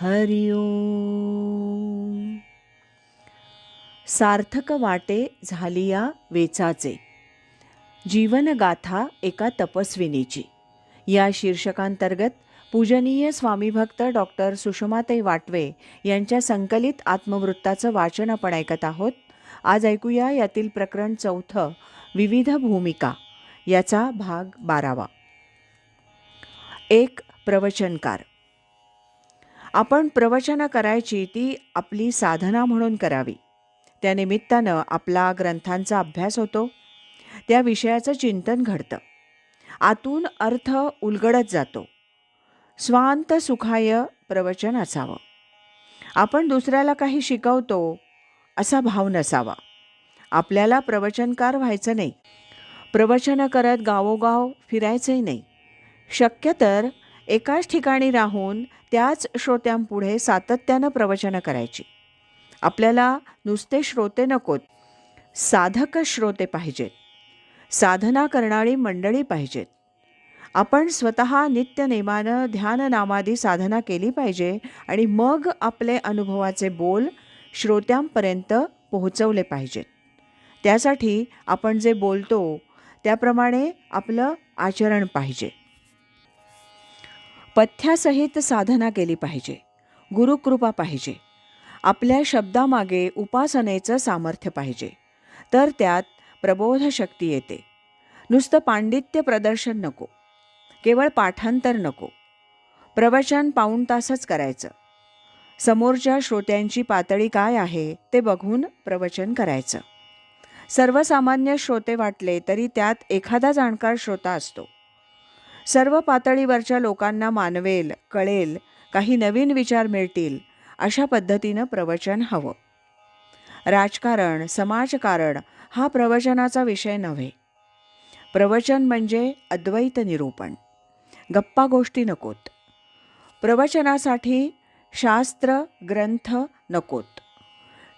हरिओम सार्थक वाटे झालिया वेचाचे. जीवनगाथा एका तपस्विनीची. या शीर्षकांतर्गत पूजनीय स्वामीभक्त डॉक्टर सुषमाताई वाटवे यांच्या संकलित आत्मवृत्ताचं वाचन आपण ऐकत आहोत. आज ऐकूया यातील प्रकरण चौथं विविध भूमिका. याचा भाग बारावा. एक प्रवचनकार. आपण प्रवचनं करायची ती आपली साधना म्हणून करावी. त्या निमित्तानं आपला ग्रंथांचा अभ्यास होतो. त्या विषयाचं चिंतन घडतं. आतून अर्थ उलगडत जातो. स्वांत सुखाय प्रवचन असावं. आपण दुसऱ्याला काही शिकवतो असा भाव नसावा. आपल्याला प्रवचनकार व्हायचं नाही. प्रवचनं करत गावोगाव फिरायचंही नाही. शक्य तर एकाच ठिकाणी राहून त्याच श्रोत्यांपुढे सातत्यानं प्रवचनं करायची. आपल्याला नुसते श्रोते नकोत साधक श्रोते पाहिजेत. साधना करणारी मंडळी पाहिजेत. आपण स्वतः नित्यनेमानं ध्याननामादी साधना केली पाहिजे आणि मग आपले अनुभवाचे बोल श्रोत्यांपर्यंत पोहोचवले पाहिजेत. त्यासाठी आपण जे बोलतो त्याप्रमाणे आपलं आचरण पाहिजे. पथ्यासहित साधना केली पाहिजे. गुरुकृपा पाहिजे. आपल्या शब्दामागे उपासनेचं सामर्थ्य पाहिजे. तर त्यात प्रबोध शक्ती येते. नुसतं पांडित्य प्रदर्शन नको. केवळ पाठांतर नको. प्रवचन पाऊण तासच करायचं. समोरच्या श्रोत्यांची पातळी काय आहे ते बघून प्रवचन करायचं. सर्वसामान्य श्रोते वाटले तरी त्यात एखादा जाणकार श्रोता असतो. सर्व पातळीवरच्या लोकांना मानवेल कळेल काही नवीन विचार मिळतील अशा पद्धतीनं प्रवचन हवं. राजकारण समाजकारण हा प्रवचनाचा विषय नव्हे. प्रवचन म्हणजे अद्वैत निरूपण. गप्पा गोष्टी नकोत. प्रवचनासाठी शास्त्र ग्रंथ नकोत.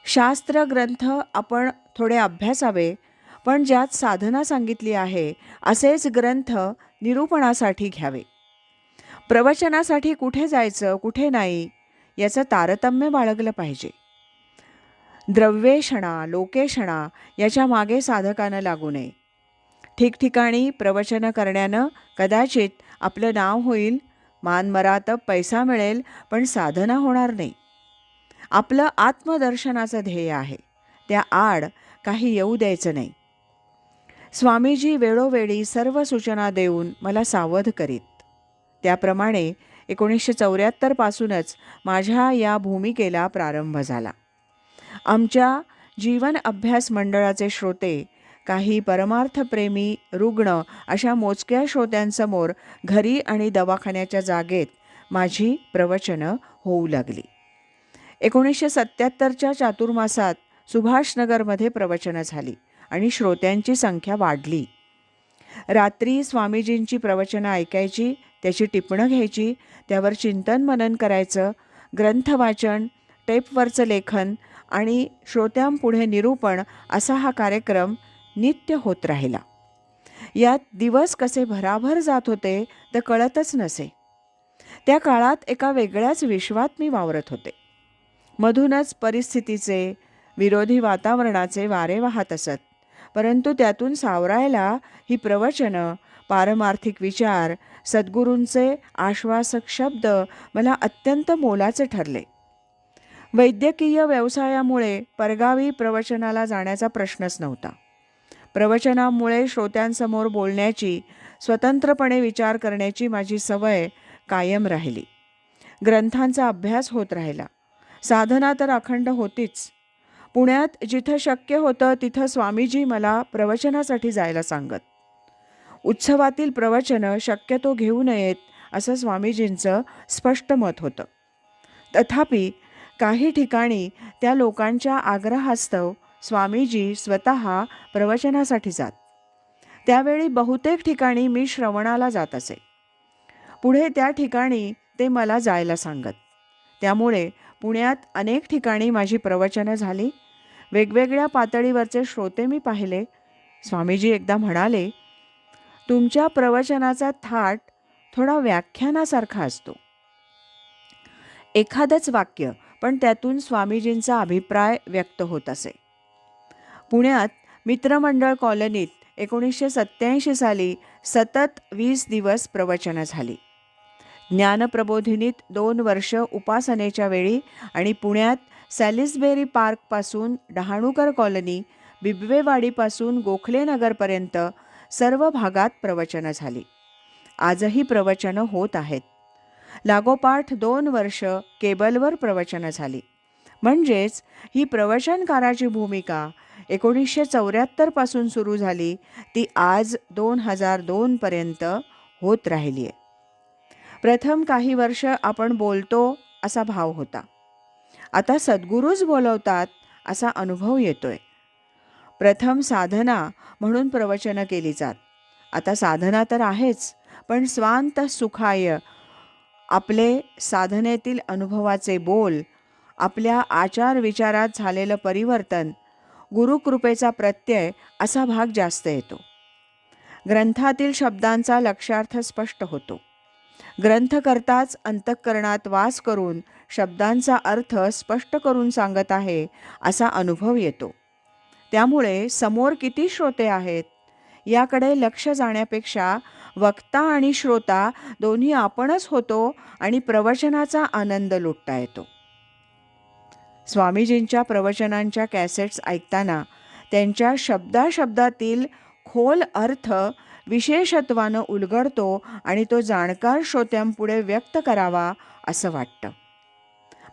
शास्त्र ग्रंथ आपण थोडे अभ्यासावे पण ज्यात साधना सांगितली आहे असेच ग्रंथ निरूपणासाठी घ्यावे. प्रवचनासाठी कुठे जायचं कुठे नाही याचं तारतम्य बाळगलं पाहिजे. द्रव्येषणा लोकेषणा याच्या मागे साधकानं लागू नये. ठिकठिकाणी प्रवचनं करण्यानं कदाचित आपलं नाव होईल मानमरातब पैसा मिळेल पण साधना होणार नाही. आपलं आत्मदर्शनाचं ध्येय आहे. त्या आड काही येऊ द्यायचं नाही. स्वामीजी वेळोवेळी सर्व सूचना देऊन मला सावध करीत. त्याप्रमाणे एकोणीसशे चौऱ्याहत्तरपासूनच माझ्या या भूमिकेला प्रारंभ झाला. आमच्या जीवन अभ्यास मंडळाचे श्रोते काही परमार्थप्रेमी रुग्ण अशा मोजक्या श्रोत्यांसमोर घरी आणि दवाखान्याच्या जागेत माझी प्रवचनं होऊ लागली. एकोणीसशे सत्त्याहत्तरच्या चातुर्मासात सुभाषनगरमध्ये प्रवचनं झाली. आणि श्रोत्यांची संख्या वाढली. रात्री स्वामीजींची प्रवचनं ऐकायची त्याची टिपणं घ्यायची त्यावर चिंतन मनन करायचं ग्रंथवाचन टेपवरचं लेखन आणि श्रोत्यांपुढे निरूपण असा हा कार्यक्रम नित्य होत राहिला. यात दिवस कसे भराभर जात होते तर कळतच नसे. त्या काळात एका वेगळ्याच विश्वात मी वावरत होते. मधूनच परिस्थितीचे विरोधी वातावरणाचे वारे वाहत असत. परंतु त्यातून सावरायला ही प्रवचनं पारमार्थिक विचार सद्गुरूंचे आश्वासक शब्द मला अत्यंत मोलाचे ठरले. वैद्यकीय व्यवसायामुळे परगावी प्रवचनाला जाण्याचा प्रश्नच नव्हता. प्रवचनामुळे श्रोत्यांसमोर बोलण्याची स्वतंत्रपणे विचार करण्याची माझी सवय कायम राहिली. ग्रंथांचा अभ्यास होत राहिला. साधना तर अखंड होतीच. पुण्यात जिथं शक्य होतं तिथं स्वामीजी मला प्रवचनासाठी जायला सांगत. उत्सवातील प्रवचनं शक्यतो घेऊ नयेत असं स्वामीजींचं स्पष्ट मत होतं. तथापि काही ठिकाणी त्या लोकांच्या आग्रहास्तव स्वामीजी स्वतः प्रवचनासाठी जात. त्यावेळी बहुतेक ठिकाणी मी श्रवणाला जात असे. पुढे त्या ठिकाणी ते मला जायला सांगत. त्यामुळे पुण्यात अनेक ठिकाणी माझी प्रवचनं झाली. वेगवेगळ्या पातळीवरचे श्रोते मी पाहिले. स्वामीजी एकदा म्हणाले तुमच्या प्रवचनाचा थाट थोडा व्याख्यानासारखा असतो. एखादंच वाक्य पण त्यातून स्वामीजींचा अभिप्राय व्यक्त होत असे. पुण्यात मित्रमंडळ कॉलनीत एकोणीसशे सत्त्याऐंशी साली सतत वीस दिवस प्रवचनं झाली. ज्ञानप्रबोधिनीत दोन वर्ष उपासनेच्या वेळी आणि पुण्यात सॅलिसबेरी पार्कपासून डहाणूकर कॉलनी बिबवेवाडीपासून गोखलेनगरपर्यंत सर्व भागात प्रवचनं झाली. आजही प्रवचनं होत आहेत. लागोपाठ दोन वर्ष केबलवर प्रवचनं झाली. म्हणजेच ही प्रवचनकाराची भूमिका एकोणीसशे चौऱ्याहत्तरपासून सुरू झाली ती आज दोन हजार दोनपर्यंत होत राहिली आहे प्रथम काही वर्ष आपण बोलतो असा भाव होता. आता सद्गुरूच बोलवतात असा अनुभव येतोय. प्रथम साधना म्हणून प्रवचनं केली जात. आता साधना तर आहेच पण स्वांत सुखाय. आपले साधनेतील अनुभवाचे बोल आपल्या आचार विचारात झालेलं परिवर्तन गुरुकृपेचा प्रत्यय असा भाग जास्त येतो. ग्रंथातील शब्दांचा लक्षार्थ स्पष्ट होतो. ग्रंथ करताच अंतःकरणात वास करून शब्दांचा अर्थ स्पष्ट करून सांगत आहे असा अनुभव येतो. त्यामुळे समोर किती श्रोते आहेत? याकडे लक्ष जाण्यापेक्षा वक्ता आणि श्रोता दोन्ही आपणच होतो आणि प्रवचनाचा आनंद लुटता येतो. स्वामीजींच्या प्रवचनांच्या कॅसेट्स ऐकताना त्यांच्या शब्दाशब्दातील खोल अर्थ विशेषत्वानं उलगडतो आणि तो जाणकार श्रोत्यांपुढे व्यक्त करावा असं वाटतं.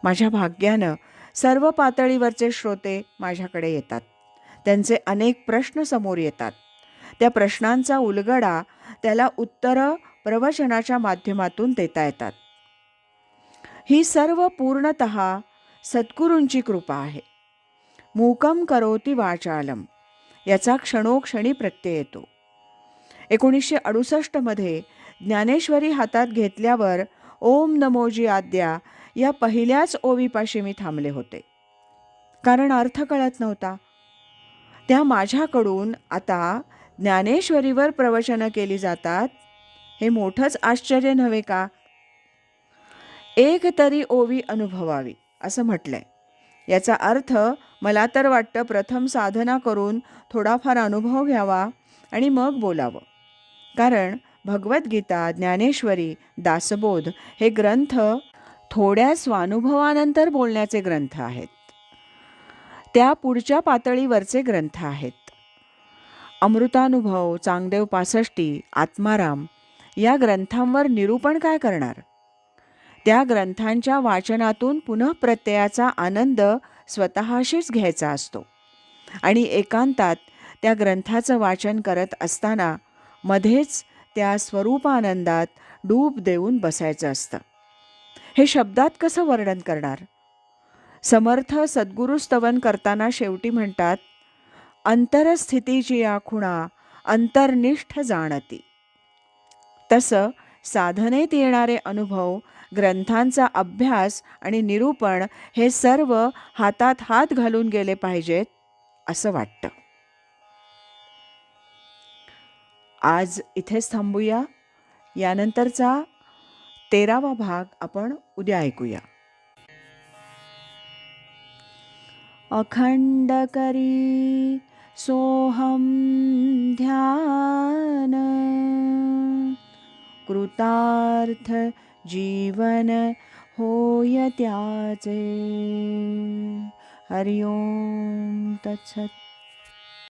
माझ्या भाग्यानं सर्व पातळीवरचे श्रोते माझ्याकडे येतात. त्यांचे अनेक प्रश्न समोर येतात. त्या प्रश्नांचा उलगडा त्याला उत्तरं प्रवचनाच्या माध्यमातून देता येतात. ही सर्व पूर्णत सद्गुरूंची कृपा आहे. मूकम करोती वाचालम याचा क्षणोक्षणी प्रत्यय येतो. एकोणीसशे अडुसष्टमध्ये ज्ञानेश्वरी हातात घेतल्यावर ओम नमोजी आद्या या पहिल्याच ओवीपाशी मी थांबले होते. कारण अर्थ कळत नव्हता. त्या माझ्याकडून आता ज्ञानेश्वरीवर प्रवचनं केली जातात हे मोठंच आश्चर्य नव्हे का? एक तरी ओवी अनुभवावी असं म्हटलंय. याचा अर्थ मला तर वाटतं प्रथम साधना करून थोडाफार अनुभव घ्यावा आणि मग बोलावं. कारण भगवद्गीता ज्ञानेश्वरी दासबोध हे ग्रंथ थोड्या स्वानुभवानंतर बोलण्याचे ग्रंथ आहेत. त्या पुढच्या पातळीवरचे ग्रंथ आहेत. अमृतानुभव चांगदेव पासष्टी आत्माराम या ग्रंथांवर निरूपण काय करणार? त्या ग्रंथांच्या वाचनातून पुनः प्रत्ययाचा आनंद स्वतःशीच घ्यायचा असतो आणि एकांतात त्या ग्रंथाचं वाचन करत असताना मध्येच त्या स्वरूपानंदात डूब देऊन बसायचं असतं. हे शब्दात कसं वर्णन करणार? समर्थ सद्गुरुस्तवन करताना शेवटी म्हणतात अंतरस्थितीची या खुणा अंतर्निष्ठ जाणती. तसं साधनेत येणारे अनुभव ग्रंथांचा अभ्यास आणि निरूपण हे सर्व हातात हात घालून गेले पाहिजेत असं वाटतं. आज इथेच थांबूया. यानंतरचा तेरावा भाग आपण उद्या ऐकूया. अखंड करी सोहम ध्यान कृतार्थ जीवन होय त्याचे. हरिओम तत्सत.